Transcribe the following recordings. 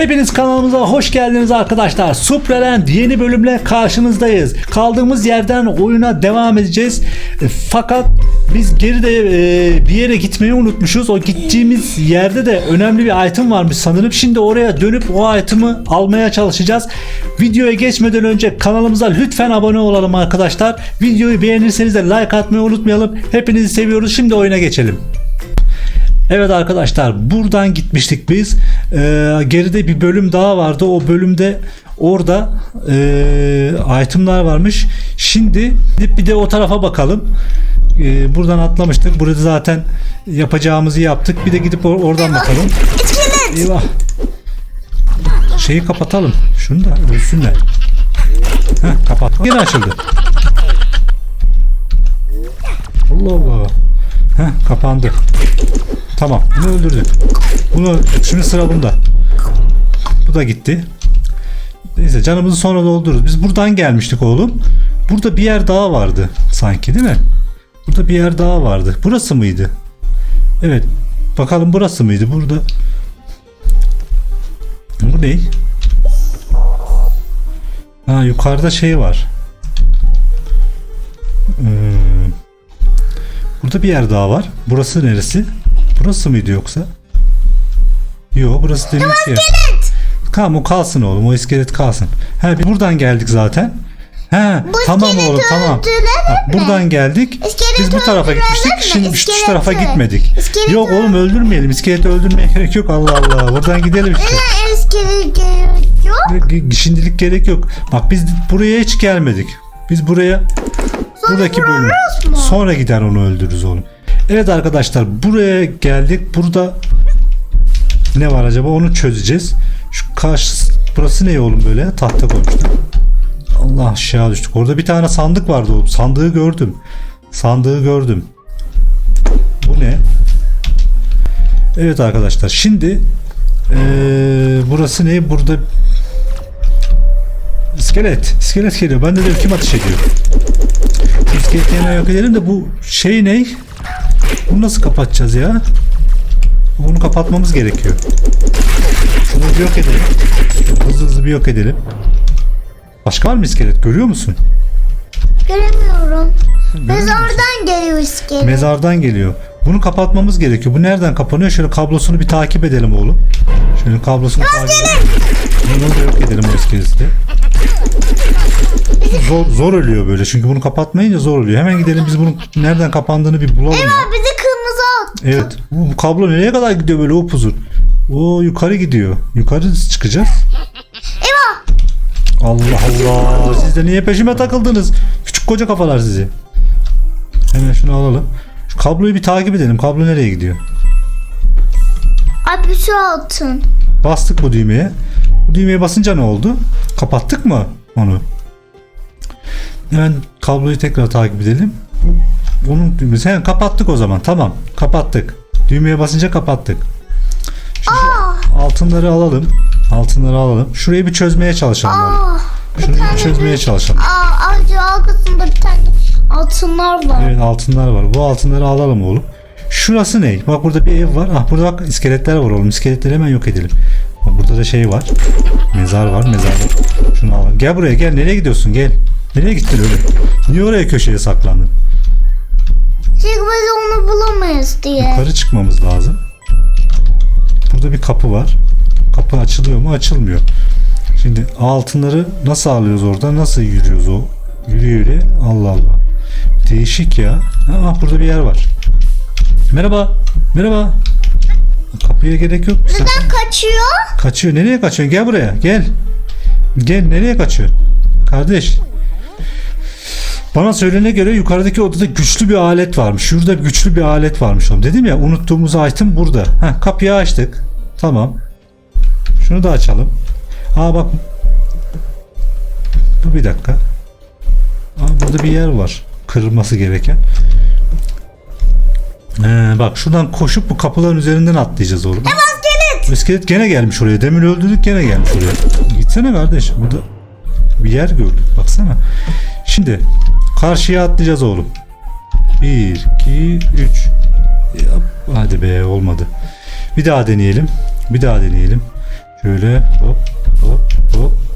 Hepiniz kanalımıza hoş geldiniz arkadaşlar. Supraland yeni bölümle karşınızdayız. Kaldığımız yerden oyuna devam edeceğiz. E, Fakat biz geride e, bir yere gitmeyi unutmuşuz. O gittiğimiz yerde de önemli bir item varmış sanırım. Şimdi oraya dönüp o item'ı almaya çalışacağız. Videoya geçmeden önce kanalımıza lütfen abone olalım arkadaşlar. Videoyu beğenirseniz de like atmayı unutmayalım. Hepinizi seviyoruz. Şimdi oyuna geçelim. Evet arkadaşlar buradan gitmiştik biz. Ee, geride bir bölüm daha vardı. O bölümde orada e, itemlar varmış. Şimdi gidip bir de o tarafa bakalım. Ee, buradan atlamıştık. Burada zaten yapacağımızı yaptık. Bir de gidip or- oradan bakalım. Eyvah. Şeyi kapatalım. Şunu da ölsünler. Heh, kapat. Yine açıldı. Allah Allah. Heh, kapandı. Tamam. Bunu öldürdük. Bunu. Şimdi sıra bunda. Bu da gitti. Neyse canımızı sonra doldururuz. Biz buradan gelmiştik oğlum. Burada bir yer daha vardı sanki değil mi? Burada bir yer daha vardı. Burası mıydı? Evet. Bakalım burası mıydı? Burada. Bu ne? Ha yukarıda şey var. Ee, burada bir yer daha var. Burası neresi? Burası mıydı yoksa? Yok burası değil ki. Tamam o kalsın oğlum o iskelet kalsın. Ha biz buradan geldik zaten. He tamam iskeleti oğlum tamam. öldürelim Bak, mi? buradan geldik. İskeleti Biz bu tarafa öldürelim gitmiştik. mi? Şimdi şu İskeleti. tarafa gitmedik. İskeleti Yok oğlum öldürmeyelim. İskeleti öldürmeye gerek yok. Allah Allah. Buradan gidelim işte. Neden iskelet gerek yok? Ge- Şimdilik gerek yok. Bak biz buraya hiç gelmedik. Biz buraya buradaki bölüm. vururuz mu? Sonra gider onu öldürürüz oğlum. Evet arkadaşlar buraya geldik. Burada ne var acaba onu çözeceğiz. Şu karşı burası ne oğlum böyle? Tahta koymuşlar. Allah aşağı düştük. Orada bir tane sandık vardı oğlum. Sandığı gördüm. Sandığı gördüm. Bu ne? Evet arkadaşlar şimdi eee, burası ne? Burada İskelet. İskelet geliyor. Ben de dedim kim ateş ediyor? İskeleti hemen yok edelim de bu şey ne? Bunu nasıl kapatacağız ya? Bunu kapatmamız gerekiyor. Şunu bir yok edelim. Hızlı hızlı bir yok edelim. Başka var mı iskelet? Görüyor musun? Göremiyorum. Mezardan geliyor iskelet. Mezardan geliyor. Bunu kapatmamız gerekiyor. Bu nereden kapanıyor? Şöyle kablosunu bir takip edelim oğlum. Şöyle kablosunu takip edelim. Bunu da yok edelim o iskeleti. Zor, zor ölüyor böyle çünkü bunu kapatmayınca zor ölüyor. Hemen gidelim biz bunun nereden kapandığını bir bulalım. ya. Eyvah bizi kırmızı attı. Evet. Bu, kablo nereye kadar gidiyor böyle upuzun? O yukarı gidiyor. Yukarı çıkacağız. Eyvah. Allah Allah. Siz de niye peşime takıldınız? Küçük koca kafalar sizi. Hemen şunu alalım. Şu kabloyu bir takip edelim. Kablo nereye gidiyor? Abi şu altın. Bastık bu düğmeye. Düğmeye basınca ne oldu? Kapattık mı onu? Hemen kabloyu tekrar takip edelim. Onun düğmesi. He, kapattık o zaman. Tamam. Kapattık. Düğmeye basınca kapattık. Şu altınları alalım. Altınları alalım. Şurayı bir çözmeye çalışalım. Aa. Şunu bir çözmeye çalışalım. Aa, ağacı arkasında bir tane altınlar var. Evet altınlar var. Bu altınları alalım oğlum. Şurası ne? Bak burada bir ev var. Ah burada bak iskeletler var oğlum. İskeletleri hemen yok edelim. Burada da şey var. Mezar var. Mezar var. Şunu alalım. Gel buraya gel. Nereye gidiyorsun? Gel. Nereye gittin öyle? Niye oraya köşeye saklandın? Biz onu bulamayız diye. Yukarı çıkmamız lazım. Burada bir kapı var. Kapı açılıyor mu? Açılmıyor. Şimdi altınları nasıl alıyoruz orada? Nasıl yürüyoruz o? Yürü yürü. Allah Allah. Değişik ya. Ha, burada bir yer var. Merhaba. Merhaba. Kapıya gerek yok. Neden kaçıyor? kaçıyor. Nereye kaçıyorsun? Gel buraya. Gel. Gel. Nereye kaçıyorsun? Kardeş. Bana söylene göre yukarıdaki odada güçlü bir alet varmış. Şurada güçlü bir alet varmış oğlum. Dedim ya unuttuğumuz item burada. Heh, kapıyı açtık. Tamam. Şunu da açalım. Aa bak. Dur bir dakika. Aa, burada bir yer var. Kırılması gereken. Ee, bak şuradan koşup bu kapıların üzerinden atlayacağız oğlum. İskelet. İskelet gene gelmiş oraya. Demin öldürdük gene gelmiş oraya. Gitsene kardeş. Burada bir yer gördük. Baksana. Şimdi karşıya atlayacağız oğlum. 1, 2, 3. Hadi be olmadı. Bir daha deneyelim. Bir daha deneyelim. Şöyle hop hop hop.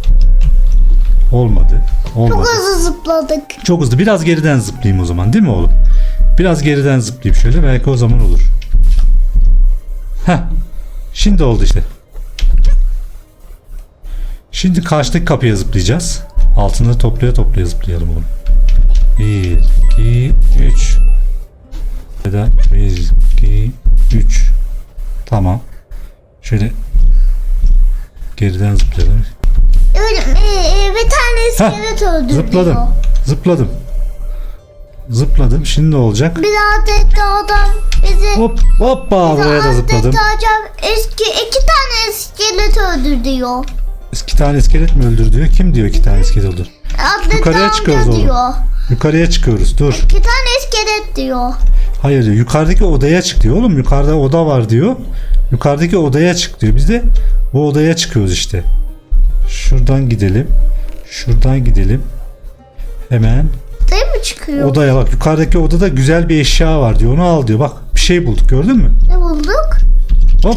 Olmadı. Çok Olmadı. hızlı zıpladık. Çok hızlı. Biraz geriden zıplayayım o zaman değil mi oğlum? Biraz geriden zıplayayım şöyle. Belki o zaman olur. Heh. Şimdi oldu işte. Şimdi karşıdaki kapıya zıplayacağız. Altında toplaya toplaya zıplayalım oğlum. 1, 2, 3. Ya da 1, 2, 3. Tamam. Şöyle geriden zıplayalım. Öyle bir tane iskelet öldürdü. Zıpladım. Zıpladım. Zıpladım. Şimdi ne olacak? Bir adet de adam bizi Hop hoppa bir buraya da zıpladım. adam eski iki tane iskelet öldür diyor. İki tane iskelet mi öldür diyor. Kim diyor iki tane iskelet öldür? Adet Yukarıya çıkıyoruz oğlum. diyor. Yukarıya çıkıyoruz. Dur. İki tane iskelet diyor. Hayır diyor. Yukarıdaki odaya çık diyor. Oğlum yukarıda oda var diyor. Yukarıdaki odaya çık diyor. Biz de bu odaya çıkıyoruz işte. Şuradan gidelim. Şuradan gidelim. Hemen Değil mi çıkıyor? odaya bak. Yukarıdaki odada güzel bir eşya var diyor. Onu al diyor. Bak bir şey bulduk gördün mü? Ne bulduk? Hop.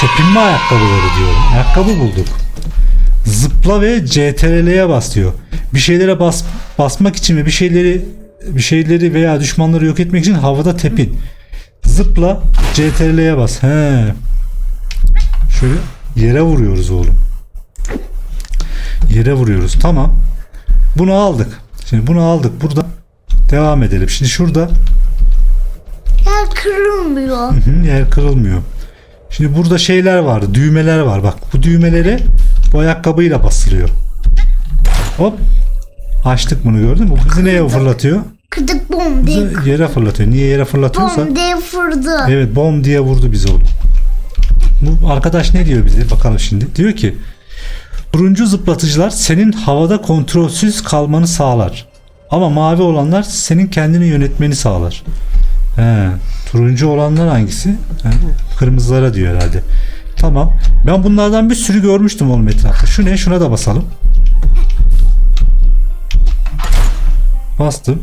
Tepinme ayakkabıları diyorum. Ayakkabı bulduk. Zıpla ve CTRL'ye bas diyor. Bir şeylere bas basmak için ve bir şeyleri bir şeyleri veya düşmanları yok etmek için havada tepin. Zıpla CTRL'ye bas. He. Şöyle yere vuruyoruz oğlum. Yere vuruyoruz. Tamam. Bunu aldık. Şimdi bunu aldık. Burada devam edelim. Şimdi şurada Yer kırılmıyor. Hı, yer kırılmıyor. Şimdi burada şeyler var, düğmeler var. Bak bu düğmelere bu ayakkabıyla basılıyor. Hop. Açtık bunu gördün mü? Bu bizi neye fırlatıyor? Kırdık bom diye. Bizi yere fırlatıyor. Niye yere fırlatıyorsa? Bom diye fırdı. Evet bom diye vurdu bizi oğlum. Bu arkadaş ne diyor bize? Bakalım şimdi. Diyor ki turuncu zıplatıcılar senin havada kontrolsüz kalmanı sağlar. Ama mavi olanlar senin kendini yönetmeni sağlar. He, turuncu olanlar hangisi? He, kırmızılara diyor herhalde. Tamam. Ben bunlardan bir sürü görmüştüm oğlum etrafta. Şu ne? Şuna da basalım. Bastım.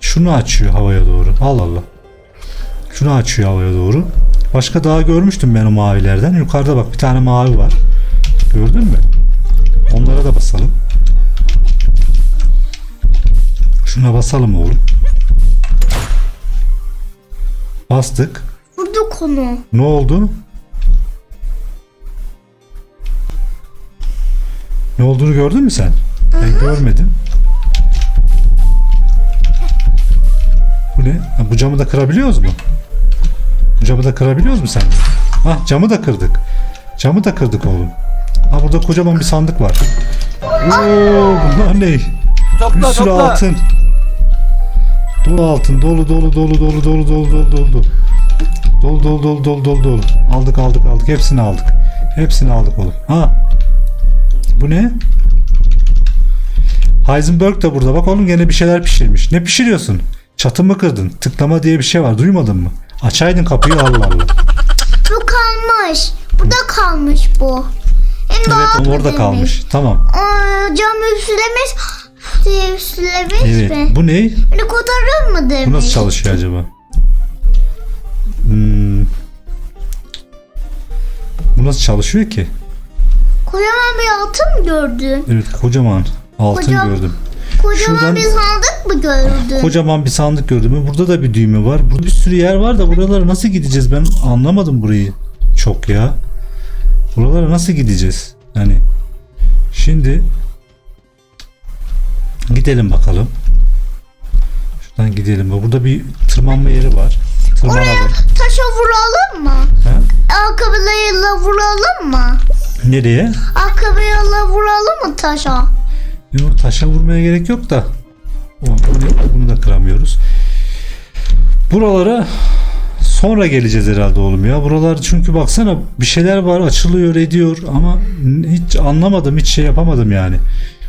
Şunu açıyor havaya doğru. Allah Allah. Şunu açıyor havaya doğru. Başka daha görmüştüm ben o mavilerden. Yukarıda bak bir tane mavi var. Gördün mü? Onlara da basalım. Şuna basalım oğlum. Bastık. Vurduk onu. Ne oldu? Ne olduğunu gördün mü sen? Ben görmedim. Bu ne? Ha, bu camı da kırabiliyoruz mu? Camı da kırabiliyoruz mu sen? Ah camı da kırdık. Camı da kırdık oğlum. Ha burada kocaman bir sandık var. Oo, bunlar ne? Bir Topla sürü topla. altın. Dolu altın. Dolu dolu dolu dolu dolu dolu dolu dolu. Dolu dolu dolu dolu dolu dolu. Aldık aldık aldık. Hepsini aldık. Hepsini aldık oğlum. Ha. Bu ne? Heisenberg da burada. Bak oğlum gene bir şeyler pişirmiş. Ne pişiriyorsun? Çatımı kırdın. Tıklama diye bir şey var. Duymadın mı? Açaydın kapıyı Allah Allah. Bu kalmış. Burada kalmış bu. Hem Evet o orada kalmış. Tamam. Aa, cam üflemiş diye üflemiş Evet. mi? Bu ne? Beni kurtarır mı demiş. Bu nasıl çalışıyor acaba? Hmm. Bu nasıl çalışıyor ki? Kocaman bir altın mı gördün? Evet kocaman altın Kocam- gördüm. Kocaman Şuradan- bir sandık mı gördün? Kocaman bir sandık gördüm. Burada da bir düğme var. Burada bir sürü yer var da buralara nasıl gideceğiz? Ben anlamadım burayı. Çok ya. Buralara nasıl gideceğiz? Yani şimdi gidelim bakalım. Şuradan gidelim. Burada bir tırmanma yeri var. Tırmanalım. Taşa vuralım mı? Ha? Ayakkabılarıyla vuralım mı? Nereye? Ayakkabıyla vuralım mı taşa? Yok, taşa vurmaya gerek yok da. O, Bunu, bunu da kıramıyoruz. Buralara sonra geleceğiz herhalde oğlum ya. Buralar çünkü baksana bir şeyler var açılıyor ediyor ama hiç anlamadım hiç şey yapamadım yani.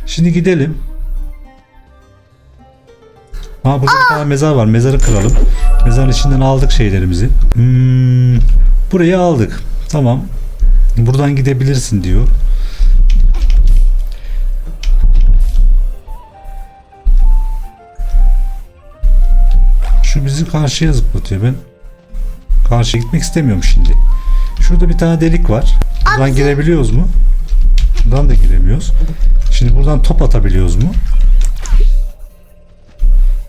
Şimdi gidelim. Ha burada bir tane mezar var. Mezarı kıralım. Mezarın içinden aldık şeylerimizi. Hmm, burayı aldık. Tamam. Buradan gidebilirsin diyor. Şu bizi karşıya zıplatıyor. Ben karşıya gitmek istemiyorum şimdi. Şurada bir tane delik var. Buradan Abi- girebiliyoruz mu? Buradan da giremiyoruz. Şimdi buradan top atabiliyoruz mu?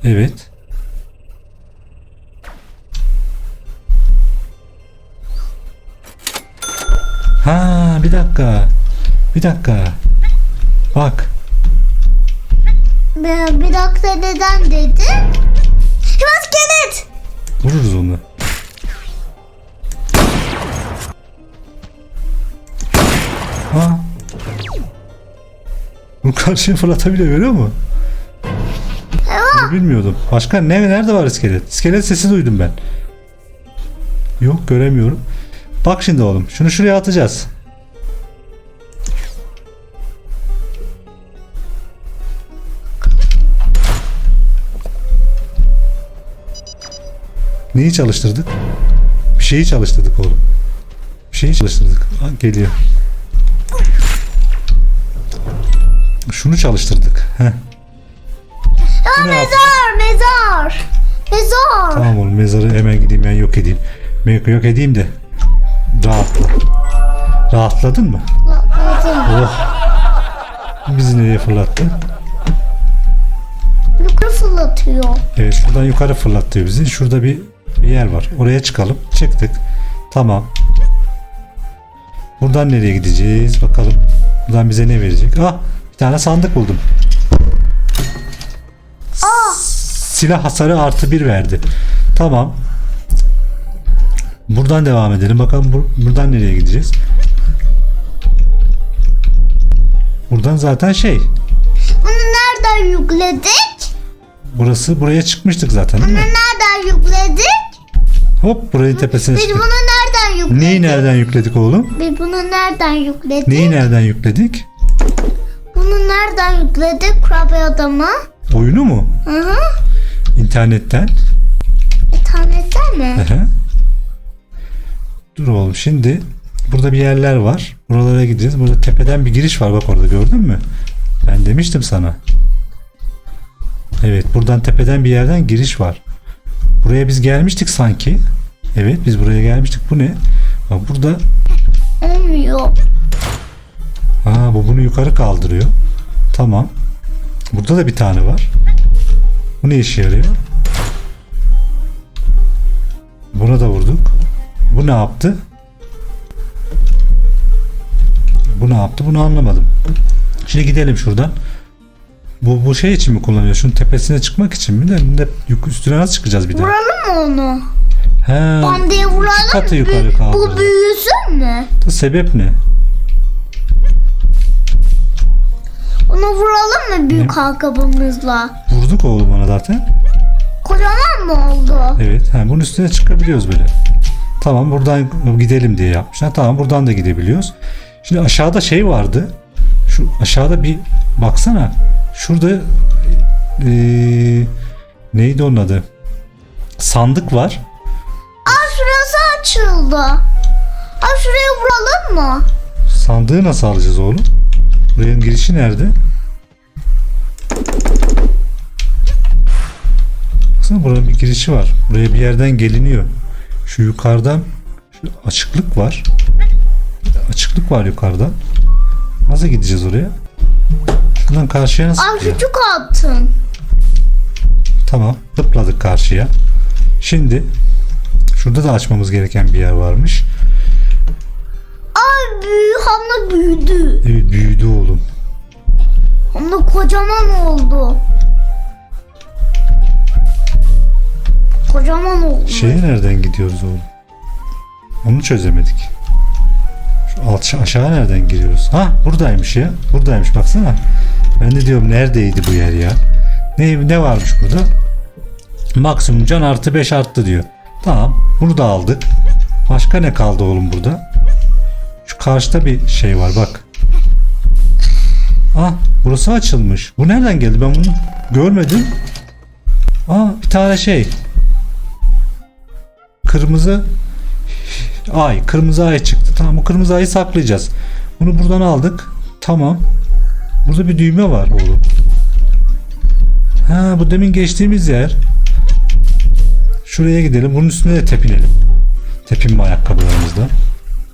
Evet. Ha bir dakika. Bir dakika. Bak. Bir, bir dakika neden dedi? İskelet. Vururuz onu. Ha. Bu karşıya fırlatabiliyor görüyor musun? Bunu bilmiyordum. Başka ne nerede var iskelet? İskelet sesi duydum ben. Yok göremiyorum. Bak şimdi oğlum. Şunu şuraya atacağız. Neyi çalıştırdık? Bir şeyi çalıştırdık oğlum. Bir şeyi çalıştırdık. Ha, geliyor. Şunu çalıştırdık. Heh. Yaptı? Mezar, mezar. Mezar. Tamam oğlum mezarı hemen gideyim ben yok edeyim. Ben yok edeyim de rahatla. Rahatladın mı? Atladım. Oh. Bizi nereye fırlattı? Yukarı fırlatıyor. Evet şuradan yukarı fırlattı bizi. Şurada bir, bir yer var. Oraya çıkalım. Çıktık. Tamam. Buradan nereye gideceğiz? Bakalım. Buradan bize ne verecek? Ah bir tane sandık buldum. Silah hasarı artı bir verdi. Tamam. Buradan devam edelim. Bakalım bur- buradan nereye gideceğiz? Buradan zaten şey. Bunu nereden yükledik? Burası buraya çıkmıştık zaten değil Bunu mi? nereden yükledik? Hop buranın tepesine Biz çıktık. bunu nereden yükledik? Neyi nereden yükledik oğlum? Biz bunu nereden yükledik? Neyi nereden yükledik? Bunu nereden yükledik? Kurabiye adamı. Oyunu mu? Hı hı. İnternetten. İnternetten mi? Aha. Dur oğlum şimdi burada bir yerler var. Buralara gideceğiz. Burada tepeden bir giriş var bak orada gördün mü? Ben demiştim sana. Evet buradan tepeden bir yerden giriş var. Buraya biz gelmiştik sanki. Evet biz buraya gelmiştik. Bu ne? Bak burada Olmuyor. Aa bu bunu yukarı kaldırıyor. Tamam. Burada da bir tane var. Bu ne işe yarıyor? Buna da vurduk. Bu ne yaptı? Bu ne yaptı? Bunu anlamadım. Şimdi gidelim şuradan. Bu, bu şey için mi kullanıyor? Şunun tepesine çıkmak için mi? De, de yuk- üstüne nasıl çıkacağız bir daha? Vuralım mı onu? He, Bandeye vuralım katı mı? yukarı Bu- büyüsün mü? sebep ne? Onu vuralım mı büyük ayakkabımızla? Vurduk oğlum ona zaten. Kocaman mı oldu? Evet. Ha, bunun üstüne çıkabiliyoruz böyle. Tamam buradan gidelim diye yapmışlar. Tamam buradan da gidebiliyoruz. Şimdi aşağıda şey vardı. Şu aşağıda bir baksana. Şurada eee, neydi onun adı? Sandık var. Aa şurası açıldı. Aa şuraya vuralım mı? Sandığı nasıl alacağız oğlum? Buranın girişi nerede? Baksana buranın bir girişi var. Buraya bir yerden geliniyor. Şu yukarıdan şu açıklık var. Açıklık var yukarıdan. Nasıl gideceğiz oraya? Şuradan karşıya nasıl Aa gidiyor? küçük altın. Tamam. Zıpladık karşıya. Şimdi şurada da açmamız gereken bir yer varmış. Aa büyü hamle büyüdü. Evet büyüdü oğlum. Hamle kocaman oldu. Kocaman oldu. Şeye nereden gidiyoruz oğlum? Onu çözemedik. Şu alt aşağı nereden giriyoruz? Ha buradaymış ya. Buradaymış baksana. Ben de diyorum neredeydi bu yer ya? Ne, ne varmış burada? Maksimum can artı 5 arttı diyor. Tamam bunu da aldık. Başka ne kaldı oğlum burada? Şu karşıda bir şey var bak. Ah burası açılmış. Bu nereden geldi ben bunu görmedim. Aa bir tane şey. Kırmızı ay. Kırmızı ay çıktı. Tamam bu kırmızı ayı saklayacağız. Bunu buradan aldık. Tamam. Burada bir düğme var oğlum. Ha bu demin geçtiğimiz yer. Şuraya gidelim. Bunun üstüne de tepinelim. Tepinme ayakkabılarımızla.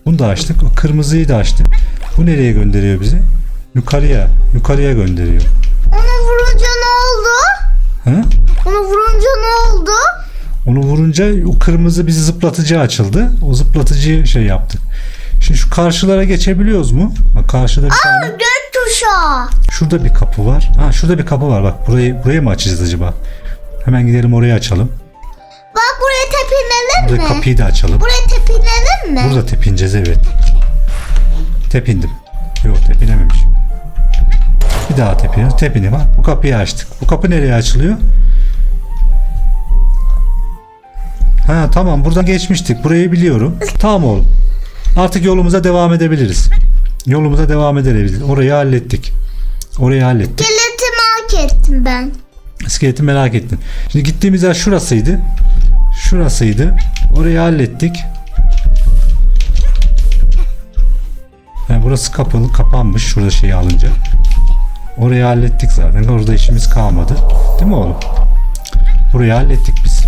Bunu da açtık. O kırmızıyı da açtık. Bu nereye gönderiyor bizi? Yukarıya. Yukarıya gönderiyor. Onu vurunca ne oldu? Ha? Onu vurunca ne oldu? Onu vurunca o kırmızı bizi zıplatıcı açıldı. O zıplatıcıyı şey yaptık. Şimdi şu karşılara geçebiliyoruz mu? Bak karşıda bir tane. Gök tuşa. Şurada bir kapı var. Ha şurada bir kapı var. Bak burayı buraya mı açacağız acaba? Hemen gidelim oraya açalım. Bak buraya tepinelim Burada mi? kapıyı da açalım. Buraya tepinelim mi? Burada tepineceğiz evet. Tepindim. Yok tepinememişim. Bir daha tepiniyoruz. Tepinim ha. Bu kapıyı açtık. Bu kapı nereye açılıyor? Ha tamam buradan geçmiştik. Burayı biliyorum. Tamam oğlum. Artık yolumuza devam edebiliriz. Yolumuza devam edebiliriz. Orayı hallettik. Orayı hallettik. Geleti merak ettim ben. İskeleti merak ettim. Şimdi gittiğimiz yer şurasıydı. Şurasıydı. Orayı hallettik. Yani burası kapalı, kapanmış şurada şeyi alınca. Orayı hallettik zaten. Orada işimiz kalmadı. Değil mi oğlum? Burayı hallettik biz.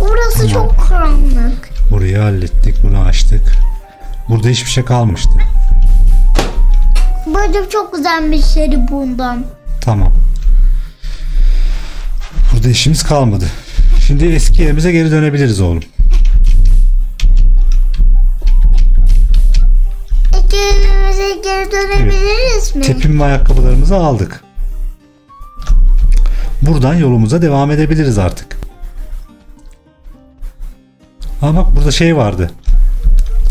Burası çok karanlık. Burayı hallettik. Bunu açtık. Burada hiçbir şey kalmıştı. Bence çok güzel bir seri bundan. Tamam. Burada işimiz kalmadı. Şimdi eski yerimize geri dönebiliriz oğlum. Ekibimize geri dönebiliriz mi? Tepinme ayakkabılarımızı aldık. Buradan yolumuza devam edebiliriz artık. Ama bak burada şey vardı.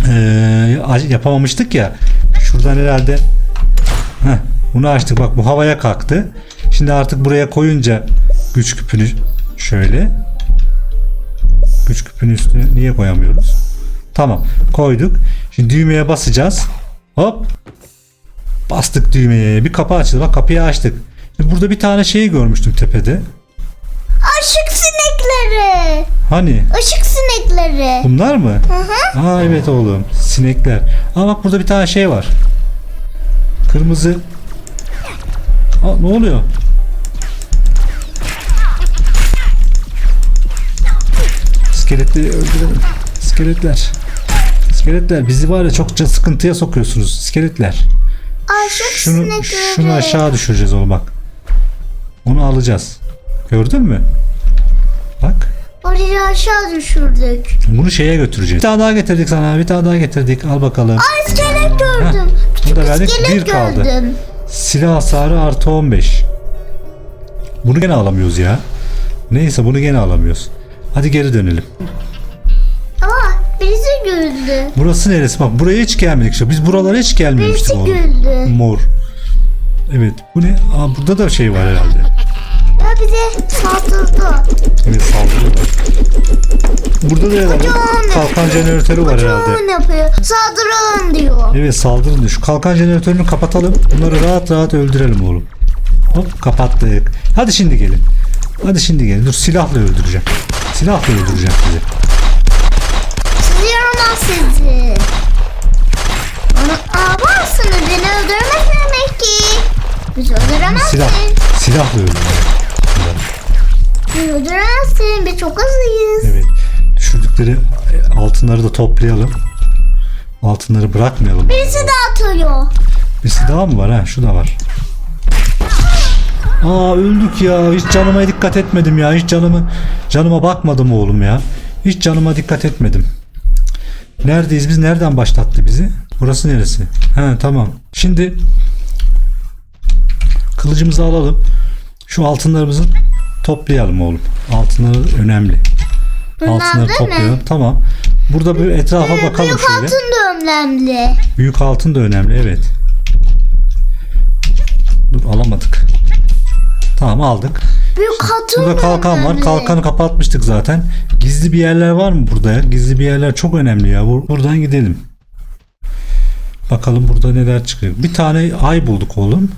Ee, yapamamıştık ya. Şuradan herhalde Heh, bunu açtık. Bak bu havaya kalktı. Şimdi artık buraya koyunca güç küpünü şöyle güç küpünün üstüne niye koyamıyoruz? Tamam koyduk. Şimdi düğmeye basacağız. Hop Bastık düğmeye. Bir kapı açıldı. Bak kapıyı açtık. Şimdi burada bir tane şey görmüştüm tepede. Sinekleri. Hani? Işık sinekleri. Bunlar mı? Hı hı. Aa evet oğlum. Sinekler. Aa bak burada bir tane şey var. Kırmızı. Aa ne oluyor? İskeletleri öldürelim. İskeletler. İskeletler bizi var ya çok sıkıntıya sokuyorsunuz. İskeletler. Işık Şunu, sinekleri. şunu aşağı düşüreceğiz oğlum bak. Onu alacağız. Gördün mü? Aşağı düşürdük. Bunu şeye götüreceğiz. Bir tane daha getirdik sana. Bir tane daha getirdik. Al bakalım. Ay iskelet gördüm. Bunu da verdik. İskelet Bir kaldı. gördüm. Silah hasarı artı 15. Bunu gene alamıyoruz ya. Neyse bunu gene alamıyoruz. Hadi geri dönelim. Aa birisi güldü. Burası neresi? Bak buraya hiç gelmedik. işte. Biz buralara hiç gelmemiştik Birisi oğlum. güldü. Mor. Evet. Bu ne? Aa, burada da şey var herhalde. Bize saldırdı. Evet saldırıyorlar. Burada da herhalde kalkan jeneratörü var herhalde. Çoğun yapıyor. Saldıralım diyor. Evet saldırın diyor. Şu kalkan jeneratörünü kapatalım. Bunları rahat rahat öldürelim oğlum. Hop kapattık. Hadi şimdi gelin. Hadi şimdi gelin. Dur silahla öldüreceğim. Silahla öldüreceğim sizi. Sizi yaramaz sizi. Onu abarsınız beni öldürmez demek ki. Bizi öldüremezsin. Silah. Silahla öldüreceğim. Öldüremezsin. Biz çok hızlıyız. Evet. Düşürdükleri altınları da toplayalım. Altınları bırakmayalım. Birisi de atıyor. Birisi daha mı var ha? Şu da var. Aa öldük ya. Hiç canıma dikkat etmedim ya. Hiç canımı canıma bakmadım oğlum ya. Hiç canıma dikkat etmedim. Neredeyiz biz? Nereden başlattı bizi? Burası neresi? He tamam. Şimdi kılıcımızı alalım. Şu altınlarımızı toplayalım oğlum. Altınları önemli. Altınları Önemli mi? toplayalım. Tamam. Burada bir etrafa bakalım Büyük şöyle. altın da önemli. Büyük altın da önemli evet. Dur alamadık. Tamam aldık. Büyük altın Burada da kalkan var. önemli. Kalkanı kapatmıştık zaten. Gizli bir yerler var mı burada ya? Gizli bir yerler çok önemli ya. Bur- Buradan gidelim. Bakalım burada neler çıkıyor. Bir tane ay bulduk oğlum.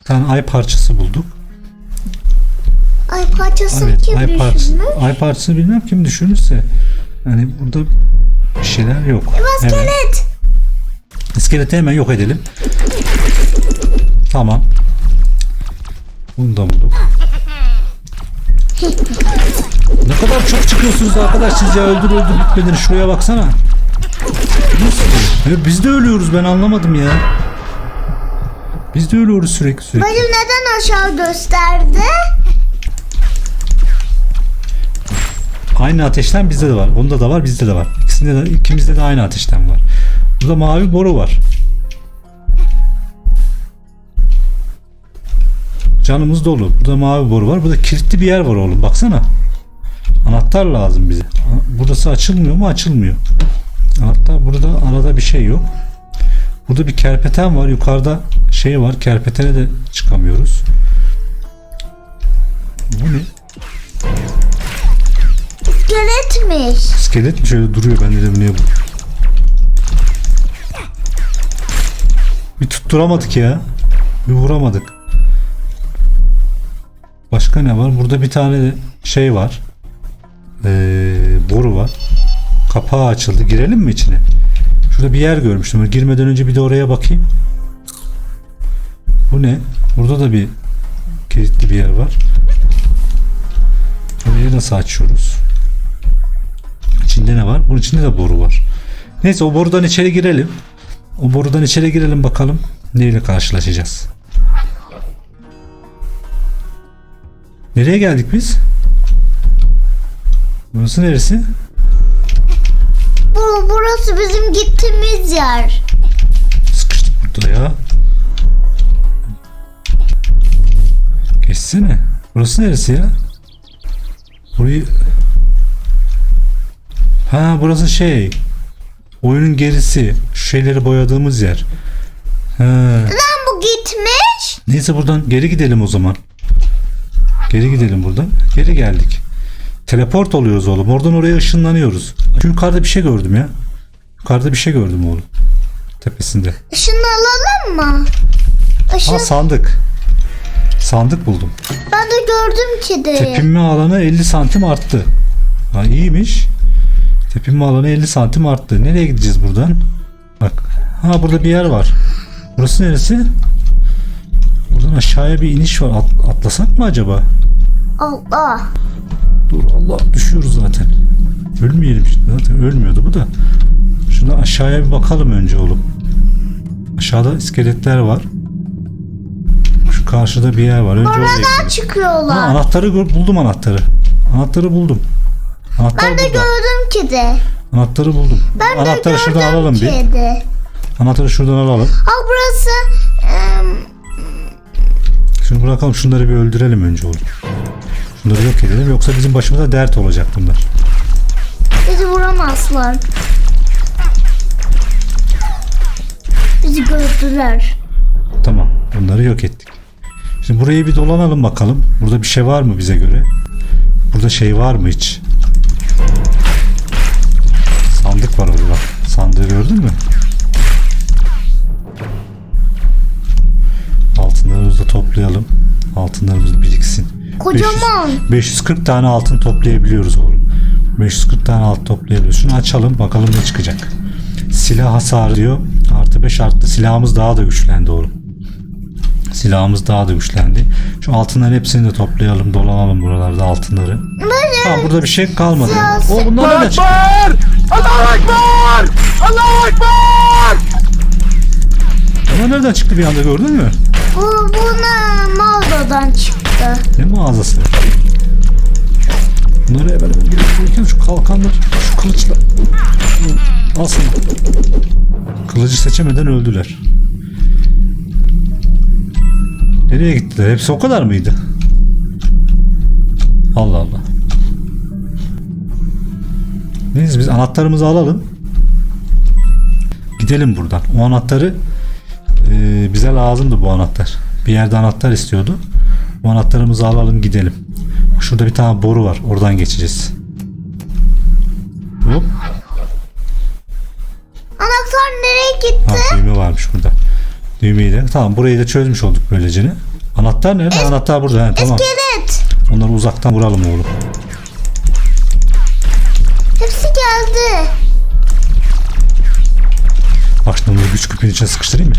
Bir tane ay parçası bulduk. Ay parçasını Evet, kim ay parçası. düşünmüş? Ay parçasını bilmem kim düşünürse. Yani burada bir şeyler yok. Evet. İskelet. İskeleti hemen yok edelim. Tamam. Bunu da bulduk. ne kadar çok çıkıyorsunuz arkadaş siz ya öldür öldür bitmedin şuraya baksana. Ya biz de ölüyoruz ben anlamadım ya. Biz de ölüyoruz sürekli sürekli. Bacım neden aşağı gösterdi? Aynı ateşten bizde de var. Onda da var bizde de var. İkisinde de, ikimizde de aynı ateşten var. Burada mavi boru var. Canımız dolu. Burada mavi boru var. Burada kilitli bir yer var oğlum. Baksana. Anahtar lazım bize. Burası açılmıyor mu? Açılmıyor. Anahtar burada arada bir şey yok. Burada bir kerpeten var. Yukarıda şey var. Kerpetene de çıkamıyoruz. Bu ne? İskeletmiş. İskelet mi şöyle duruyor ben dedim niye bu? Bir tutturamadık ya. Bir vuramadık. Başka ne var? Burada bir tane şey var. Ee, boru var. Kapağı açıldı. Girelim mi içine? Şurada bir yer görmüştüm. Girmeden önce bir de oraya bakayım. Bu ne? Burada da bir kilitli bir yer var. Orayı nasıl açıyoruz? İçinde ne var? Bunun içinde de boru var. Neyse o borudan içeri girelim. O borudan içeri girelim bakalım. Neyle karşılaşacağız? Nereye geldik biz? Burası neresi? Bu, burası bizim gittiğimiz yer. Sıkıştık burada ya. Geçsene. Burası neresi ya? Burayı... Ha burası şey. Oyunun gerisi. Şu şeyleri boyadığımız yer. Ha. Lan bu gitmiş. Neyse buradan geri gidelim o zaman. Geri gidelim buradan. Geri geldik. Teleport oluyoruz oğlum. Oradan oraya ışınlanıyoruz. Çünkü yukarıda bir şey gördüm ya. Yukarıda bir şey gördüm oğlum. Tepesinde. Şunu alalım mı? Işın, Ha sandık. Sandık buldum. ben de gördüm kediyi. Tepinme alanı 50 santim arttı. Ha iyiymiş. Tepinme alanı 50 santim arttı. Nereye gideceğiz buradan? Bak. Ha burada bir yer var. Burası neresi? Buradan aşağıya bir iniş var. At- atlasak mı acaba? Allah. Dur Allah düşüyoruz zaten. Ölmeyelim şimdi. Zaten ölmüyordu bu da. Şuna aşağıya bir bakalım önce oğlum. Aşağıda iskeletler var. Şu karşıda bir yer var. Önce oraya Oradan gidelim. Ha, çıkıyorlar. anahtarı buldum anahtarı. Anahtarı buldum. Anahtar Ben de burada. gördüm kedi. Anahtarı buldum. Ben de anahtarı şuradan gördüm alalım bir. kedi. Anahtarı şuradan alalım. Ha burası em, Şunu bırakalım. Şunları bir öldürelim önce oğlum. Şunları yok edelim. Yoksa bizim başımıza dert olacak bunlar. bizi vuramazlar. Bizi gördüler. Tamam. Bunları yok ettik. Şimdi burayı bir dolanalım bakalım. Burada bir şey var mı bize göre? Burada şey var mı hiç? Sandığı gördün mü? Altınlarımızı da toplayalım. Altınlarımız biriksin. Kocaman. 500 540 tane altın toplayabiliyoruz oğlum. 540 tane altın toplayabiliyoruz. Şunu açalım bakalım ne çıkacak. Silah hasarı diyor. Artı 5 arttı. Silahımız daha da güçlendi oğlum. Silahımız daha da güçlendi. Şu altınların hepsini de toplayalım. Dolanalım buralarda altınları. Tamam burada bir şey kalmadı. O bunlar nereden çıktı? Allahu Ekber! Allahu Ekber! Bunlar nereden çıktı bir anda gördün mü? Bu buna mağazadan çıktı. Ne mağazası? Bunları hemen hemen gerektirirken şu kalkanlar, şu kılıçlar. Al sana. Kılıcı seçemeden öldüler. Nereye gittiler? Hepsi o kadar mıydı? Allah Allah. Neyse biz anahtarımızı alalım. Gidelim buradan. O anahtarı e, bize lazımdı bu anahtar. Bir yerde anahtar istiyordu. Bu anahtarımızı alalım gidelim. Şurada bir tane boru var. Oradan geçeceğiz. Hop. Anahtar nereye gitti? Ha, düğme varmış burada. Düğmeyi de. Tamam burayı da çözmüş olduk böylece. Anahtar nerede? anahtar burada. He, tamam. İskelet. Onları uzaktan vuralım oğlum. Hepsi geldi. Bak şimdi onları güç küpün içine sıkıştırayım mı?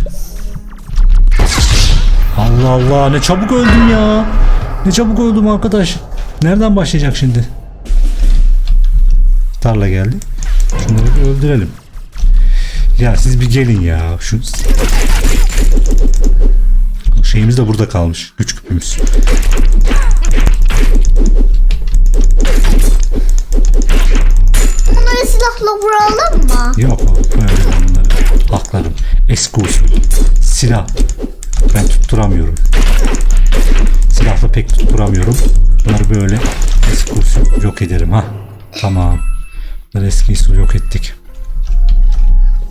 Allah Allah ne çabuk öldüm ya. Ne çabuk öldüm arkadaş. Nereden başlayacak şimdi? Tarla geldi. Şunları bir öldürelim. Ya siz bir gelin ya. Şu şeyimiz de burada kalmış. Güç küpümüz. Bunları silahla vuralım mı? Yok böyle bunları. Haklarım. Eksklusif. Silah. Ben tutturamıyorum. Silahla pek tutturamıyorum. Bunları böyle eksklusif yok ederim ha. Tamam. Bunları eski usul yok ettik.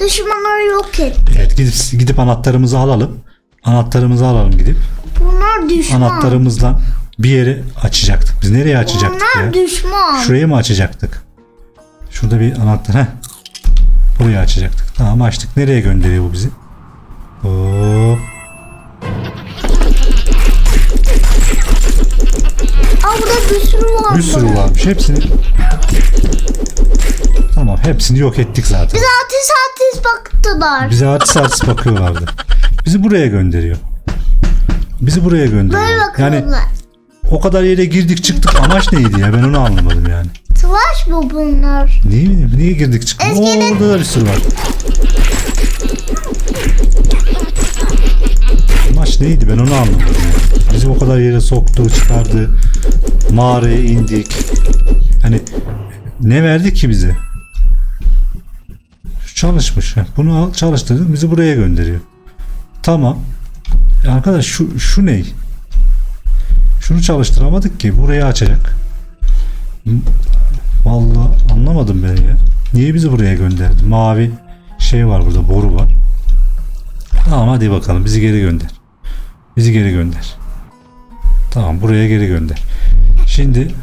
Düşmanları yok et. Evet gidip gidip anahtarımızı alalım. Anahtarımızı alalım gidip. Bunlar düşman. Anahtarımızla bir yeri açacaktık. Biz nereye açacaktık Bunlar ya? düşman. Şurayı mı açacaktık? Şurada bir anahtar. Heh. Burayı açacaktık. Tamam açtık. Nereye gönderiyor bu bizi? Hop. Aa burada bir sürü var. Bir sürü varmış. Hepsini Tamam hepsini yok ettik zaten. Bize ateş ateş baktılar. Bize artist artist bakıyorlardı. Bizi buraya gönderiyor. Bizi buraya gönderiyor. Böyle Yani bakıyorlar. o kadar yere girdik çıktık amaç neydi ya ben onu anlamadım yani. Savaş mı bunlar? Niye, niye girdik çıktık? Oo, Eskiden- orada da bir sürü var. Maç neydi ben onu anlamadım. ya. Bizi o kadar yere soktu çıkardı. Mağaraya indik. Hani ne verdi ki bize? Çalışmış. Bunu al çalıştırdık bizi buraya gönderiyor. Tamam. Ya arkadaş şu, şu ne? Şunu çalıştıramadık ki burayı açacak. Vallahi anlamadım ben ya. Niye bizi buraya gönderdi? Mavi şey var burada boru var. Tamam hadi bakalım bizi geri gönder. Bizi geri gönder. Tamam buraya geri gönder. Şimdi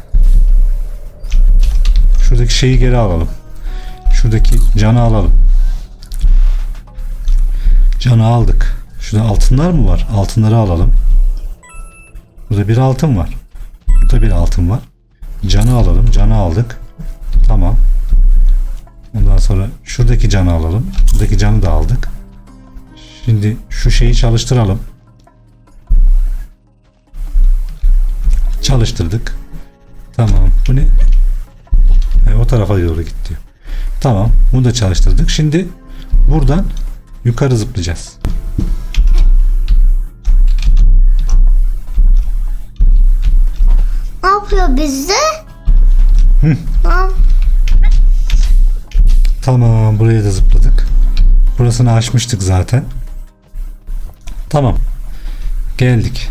şuradaki şeyi geri alalım. Şuradaki canı alalım. Canı aldık. Şurada altınlar mı var? Altınları alalım. Burada bir altın var. Burada bir altın var. Canı alalım. Canı aldık. Tamam. Ondan sonra şuradaki canı alalım. Buradaki canı da aldık. Şimdi şu şeyi çalıştıralım. Çalıştırdık. Tamam. Bu ne? He, o tarafa doğru gitti. Tamam. Bunu da çalıştırdık. Şimdi buradan yukarı zıplayacağız. Ne yapıyor bizde? Hı. Tamam buraya da zıpladık. Burasını açmıştık zaten. Tamam. Geldik.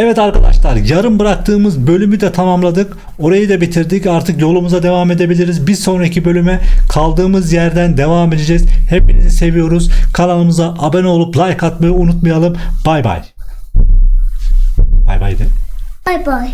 Evet arkadaşlar yarım bıraktığımız bölümü de tamamladık. Orayı da bitirdik. Artık yolumuza devam edebiliriz. Bir sonraki bölüme kaldığımız yerden devam edeceğiz. Hepinizi seviyoruz. Kanalımıza abone olup like atmayı unutmayalım. Bay bay. Bay bay de. Bay bay.